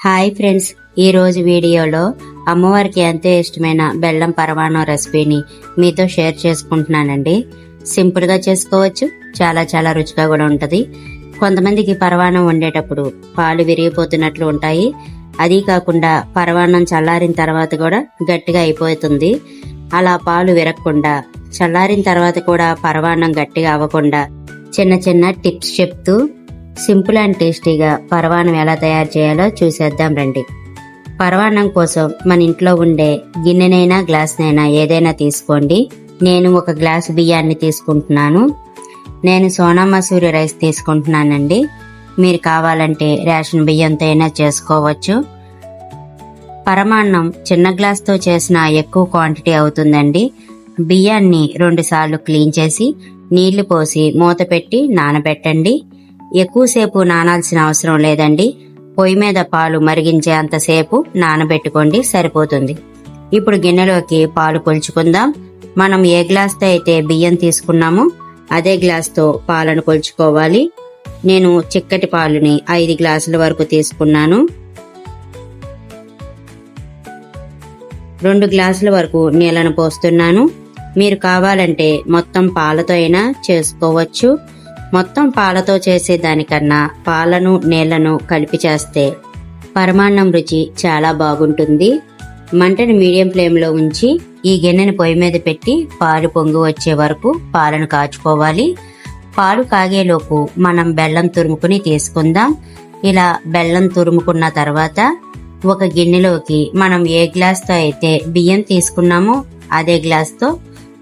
Hi friends ఈ రోజు వీడియోలో అమ్మవారికి ఎంతో ఇష్టమైన బెల్లం పరమాణం రెసిపీని మీతో షేర్ చేసుకుంటున్నానండి. సింపుల్గా చేసుకోవచ్చు చాలా చాలా రుచిగా కూడా ఉంటది. కొంతమందికి పరవాణం వండేటప్పుడు పాలు విరిగిపోతున్నట్లు ఉంటాయి. అది కాకుండా పరవాణం చల్లారిన తర్వాత కూడా గట్టిగా అయిపోతుంది. అలా పాలు విరగకుండా చల్లారిన తర్వాత కూడా పరవాణం గట్టిగా అవ్వకుండా చిన్న చిన్న టిప్స్ చెప్తూ సింపుల్ అండ్ టేస్టీగా పరవాణం ఎలా తయారు చేయాలో చూసేద్దాం రండి. పరవాన్నం కోసం మన ఇంట్లో ఉండే గిన్నెనైనా గ్లాస్నైనా ఏదైనా తీసుకోండి. నేను ఒక గ్లాసు బియ్యాన్ని తీసుకుంటున్నాను. నేను సోనా మసూరి రైస్ తీసుకుంటున్నానండి. మీరు కావాలంటే రేషన్ బియ్యంతో అయినా చేసుకోవచ్చు. పరమాన్నం చిన్న గ్లాస్తో చేసిన ఎక్కువ క్వాంటిటీ అవుతుందండి. బియ్యాన్ని రెండుసార్లు క్లీన్ చేసి నీళ్ళు పోసి మూత పెట్టి నానబెట్టండి. ఎక్కువసేపు నానాల్సిన అవసరం లేదండి. పొయ్యి మీద పాలు మరిగించే అంతసేపు నానబెట్టుకోండి సరిపోతుంది. ఇప్పుడు గిన్నెలోకి పాలు కొలుచుకుందాం. మనం ఏ గ్లాస్తో అయితే బియ్యం తీసుకున్నామో అదే గ్లాస్తో పాలను కొలుచుకోవాలి. నేను చిక్కటి పాలుని ఐదు గ్లాసుల వరకు తీసుకున్నాను. రెండు గ్లాసుల వరకు నీళ్ళను పోస్తున్నాను. మీరు కావాలంటే మొత్తం పాలతో అయినా చేసుకోవచ్చు. మొత్తం పాలతో చేసే దానికన్నా పాలను నీళ్ళను కలిపి చేస్తే పరమాన్నం రుచి చాలా బాగుంటుంది. మంటని మీడియం ఫ్లేమ్లో ఉంచి ఈ గిన్నెని పొయ్యి మీద పెట్టి పాలు పొంగి వచ్చే వరకు పాలను కాచుకోవాలి. పాలు కాగేలోపు మనం బెల్లం తురుముకుని తీసుకుందాం. ఇలా బెల్లం తురుముకున్న తర్వాత ఒక గిన్నెలోకి మనం ఏ గ్లాస్తో అయితే బియ్యం తీసుకున్నామో అదే గ్లాస్తో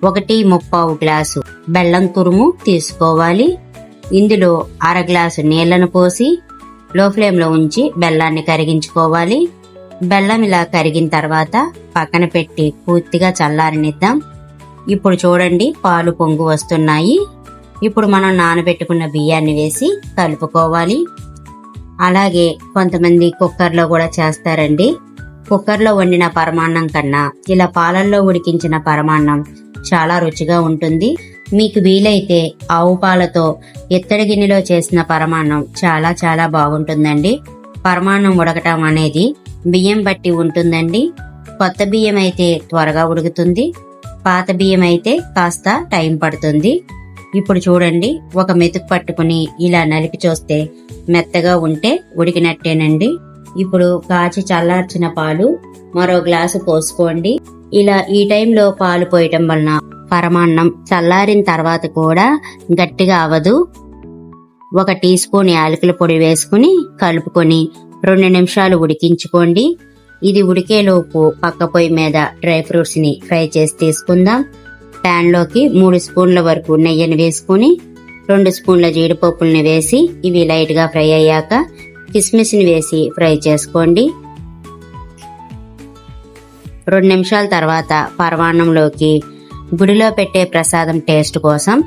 ఒకటి ముప్పావు గ్లాసు బెల్లం తురుము తీసుకోవాలి. ఇందులో అర గ్లాసు నీళ్ళను పోసి లో ఫ్లేమ్లో ఉంచి బెల్లాన్ని కరిగించుకోవాలి. బెల్లం ఇలా కరిగిన తర్వాత పక్కన పెట్టి పూర్తిగా చల్లారనిద్దాం. ఇప్పుడు చూడండి పాలు పొంగు వస్తున్నాయి. ఇప్పుడు మనం నానబెట్టుకున్న బియ్యాన్ని వేసి కలుపుకోవాలి. అలాగే కొంతమంది కుక్కర్లో కూడా చేస్తారండి. కుక్కర్లో వండిన పరమాన్నం కన్నా ఇలా పాలల్లో ఉడికించిన పరమాన్నం చాలా రుచిగా ఉంటుంది. మీకు వీలైతే ఆవు పాలతో ఇత్తడి గిన్నెలో చేసిన పరమాన్నం చాలా చాలా బాగుంటుందండి. పరమాన్నం ఉడకటం అనేది బియ్యం బట్టి ఉంటుందండి. కొత్త బియ్యం అయితే త్వరగా ఉడుకుతుంది. పాత బియ్యం అయితే కాస్త టైం పడుతుంది. ఇప్పుడు చూడండి ఒక మెతుకు పట్టుకుని ఇలా నలిపి చూస్తే మెత్తగా ఉంటే ఉడికినట్టేనండి. ఇప్పుడు కాచి చల్లార్చిన పాలు మరో గ్లాసు పోసుకోండి. ఇలా ఈ టైంలో పాలు పోయటం వలన పరమాన్నం చల్లారిన తర్వాత కూడా గట్టిగా అవదు. ఒక టీ స్పూన్ యాలకుల పొడి వేసుకుని కలుపుకొని రెండు నిమిషాలు ఉడికించుకోండి. ఇది ఉడికేలోపు పక్క పొయ్యి మీద డ్రై ఫ్రూట్స్ని ఫ్రై చేసి తీసుకుందాం. ప్యాన్లోకి మూడు స్పూన్ల వరకు నెయ్యిని వేసుకుని రెండు స్పూన్ల జీడిపప్పుల్ని వేసి ఇవి లైట్గా ఫ్రై అయ్యాక కిస్మిస్ని వేసి ఫ్రై చేసుకోండి. రెండు నిమిషాల తర్వాత పరమాన్నంలోకి గుడిలో పెట్టే ప్రసాదం టేస్ట్ కోసం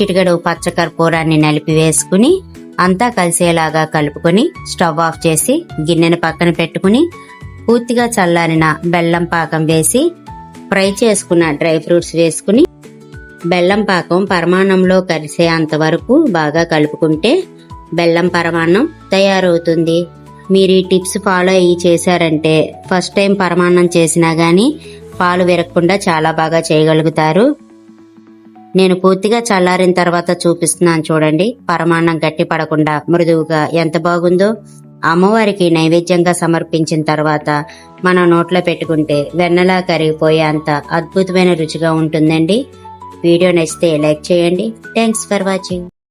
చిటికెడు పచ్చకర్పూరాన్ని నలిపి వేసుకుని అంతా కలిసేలాగా కలుపుకొని స్టవ్ ఆఫ్ చేసి గిన్నెను పక్కన పెట్టుకుని పూర్తిగా చల్లారిన బెల్లం పాకం వేసి ఫ్రై చేసుకున్న డ్రై ఫ్రూట్స్ వేసుకుని బెల్లం పాకం పరమాన్నంలో కలిసే అంతవరకు బాగా కలుపుకుంటే బెల్లం పరమాన్నం తయారవుతుంది. మీరు ఈ టిప్స్ ఫాలో అయ్యి చేశారంటే ఫస్ట్ టైం పరమాన్నం చేసినా కానీ పాలు విరగకుండా చాలా బాగా చేయగలుగుతారు. నేను పూర్తిగా చల్లారిన తర్వాత చూపిస్తున్నాను చూడండి. పరమాన్నం గట్టి పడకుండా మృదువుగా ఎంత బాగుందో. అమ్మవారికి నైవేద్యంగా సమర్పించిన తర్వాత మన నోట్లో పెట్టుకుంటే వెన్నలా కరిగిపోయే అంత అద్భుతమైన రుచిగా ఉంటుందండి. వీడియో నచ్చితే లైక్ చేయండి. Thanks for watching.